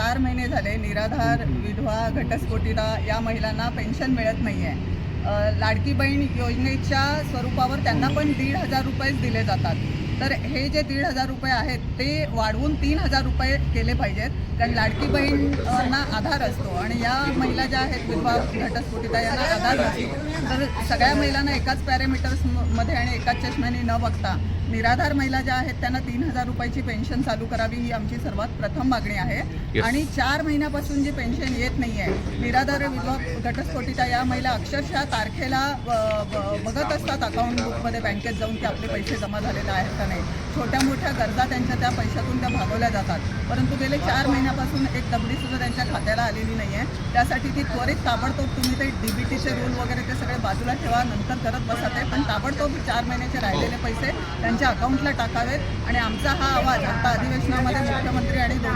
चार महिने झाले निराधार विधवा घटस्फोटिता या महिलांना पेन्शन मिळत नाही आहे लाडकी बहीण योजनेच्या स्वरूपावर त्यांना पण दीड हजार रुपयेच दिले जातात. तर हे जे दीड हजार रुपये आहेत ते वाढवून तीन हजार रुपये केले पाहिजेत. कारण लाडकी बहीणना आधार असतो आणि या महिला ज्या आहेत विधवा घटस्फोटिता यांना आधार नसतो. तर सगळ्या महिलांना एकाच पॅरामीटर्समध्ये आणि एकाच चष्म्याने न बघता निराधार महिला ज्या आहेत त्यांना तीन हजार रुपयाची पेन्शन चालू करावी ही आमची सर्वात प्रथम मागणी आहे. आणि चार महिन्यापासून जी पेन्शन येत नाही आहे निराधार विधवा घटस्फोटिता या महिला अक्षरशः तारखेला बघत असतात अकाउंट बुकमध्ये बँकेत जाऊन की आपले पैसे जमा झालेले आहेत नाही छोट्या मोठ्या गरजा त्यांच्या त्या पैशातून त्या भागवल्या जातात. परंतु गेले चार महिन्यापासून एक दबडी सुद्धा त्यांच्या खात्याला आलेली नाही आहे त्यासाठी ती त्वरित ताबडतोब तुम्ही ते डी बी टीचे रूल वगैरे ते सगळे बाजूला ठेवा नंतर करत बसा ते. पण ताबडतोब चार महिन्याचे राहिलेले पैसे त्यांच्या अकाउंटला टाकावेत. आणि आमचा हा आवाज आता अधिवेशनामध्ये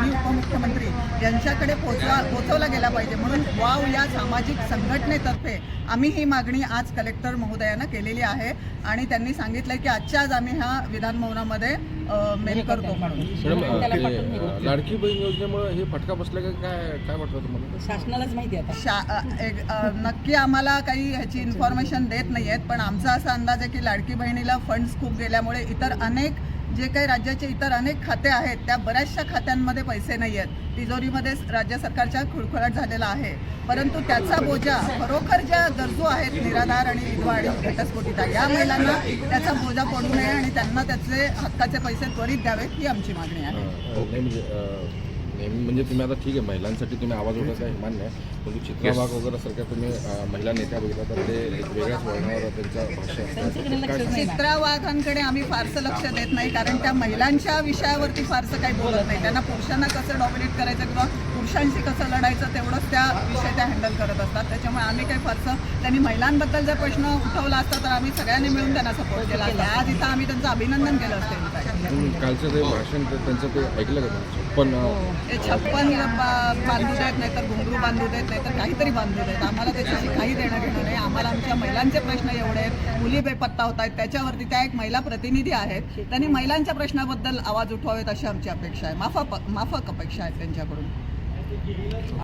दोन्ही उपमुख्यमंत्री यांच्याकडे पोचवा पोचवला गेला पाहिजे. म्हणून वाव या सामाजिक संघटनेतर्फे आम्ही ही मागणी आज कलेक्टर महोदयांना केलेली आहे. आणि त्यांनी सांगितलं की आजच्या आज आम्ही ह्या विधान भवनामध्ये अ, मेल करतो. म्हणून लाडकी बहीण योजनेमुळे हे फटका बसला का? काय काय वाटतं तुम्हाला? शासनालाच माहिती आता. नक्की आम्हाला काही ह्याची इन्फॉर्मेशन देत नाही आहेत पण आमचा असा अंदाज आहे की लाडकी बहिणीला फंड्स खूप गेल्यामुळे इतर अनेक जे काही राज्याचे इतर अनेक खाते आहेत त्या बऱ्याचशा खात्यांमध्ये पैसे नाही आहेत. तिजोरीमध्ये राज्य सरकारच्या खुळखुळाट झालेला आहे. परंतु त्याचा बोजा खरोखर ज्या गरजू आहेत निराधार आणि विधवा आणि घटस्फोटिता या महिलांना त्याचा बोजा पडू नये आणि त्यांना त्याचे हक्काचे पैसे त्वरित द्यावेत ही आमची मागणी आहे. नेहमी म्हणजे तुम्ही आता ठीक आहे महिलांसाठी तुम्ही आवाज उठवता हे मान्य आहे. परंतु चित्राबाग वगैरे सारख्या तुम्ही अ, महिला नेत्या बघितला तर ते एक वेगळ्याच वळणावर त्यांचं भाष्य त्यांच्याकडे लक्ष असतं नाही. चित्रा वाघांकडे आम्ही फारसं लक्ष देत नाही कारण त्या महिलांच्या विषयावरती फारसं काही बोलत नाही. त्यांना पुरुषांना कसं डॉमिनेट करायचं किंवा पुरुषांशी कसं लढायचं तेवढंच त्या विषय त्या हँडल करत असतात. त्याच्यामुळे आम्ही काही फारसं त्यांनी महिलांबद्दल जर प्रश्न उठवला असता तर आम्ही सगळ्यांनी मिळून त्यांना सपोर्ट केला असता. आज इथं आम्ही त्यांचं अभिनंदन केलं असतं. पण कालचं ते भाषण ते- त्यांचं ते ऐकलं का पण अ, ते छप्पन बांधू देत नाही तर घुंगरू बांधू देत नाही तर काहीतरी बांधू देत. आम्हाला त्याच्याशी काही देणं घेणं नाही. आम्हाला आमच्या महिलांचे प्रश्न एवढे आहेत. मुली बेपत्ता होत आहेत. त्याच्यावरती त्या एक महिला प्रतिनिधी आहेत. त्यांनी महिलांच्या प्रश्नाबद्दल आवाज उठवावेत अशी आमची अपेक्षा आहे. माफक माफक अपेक्षा आहे त्यांच्याकडून.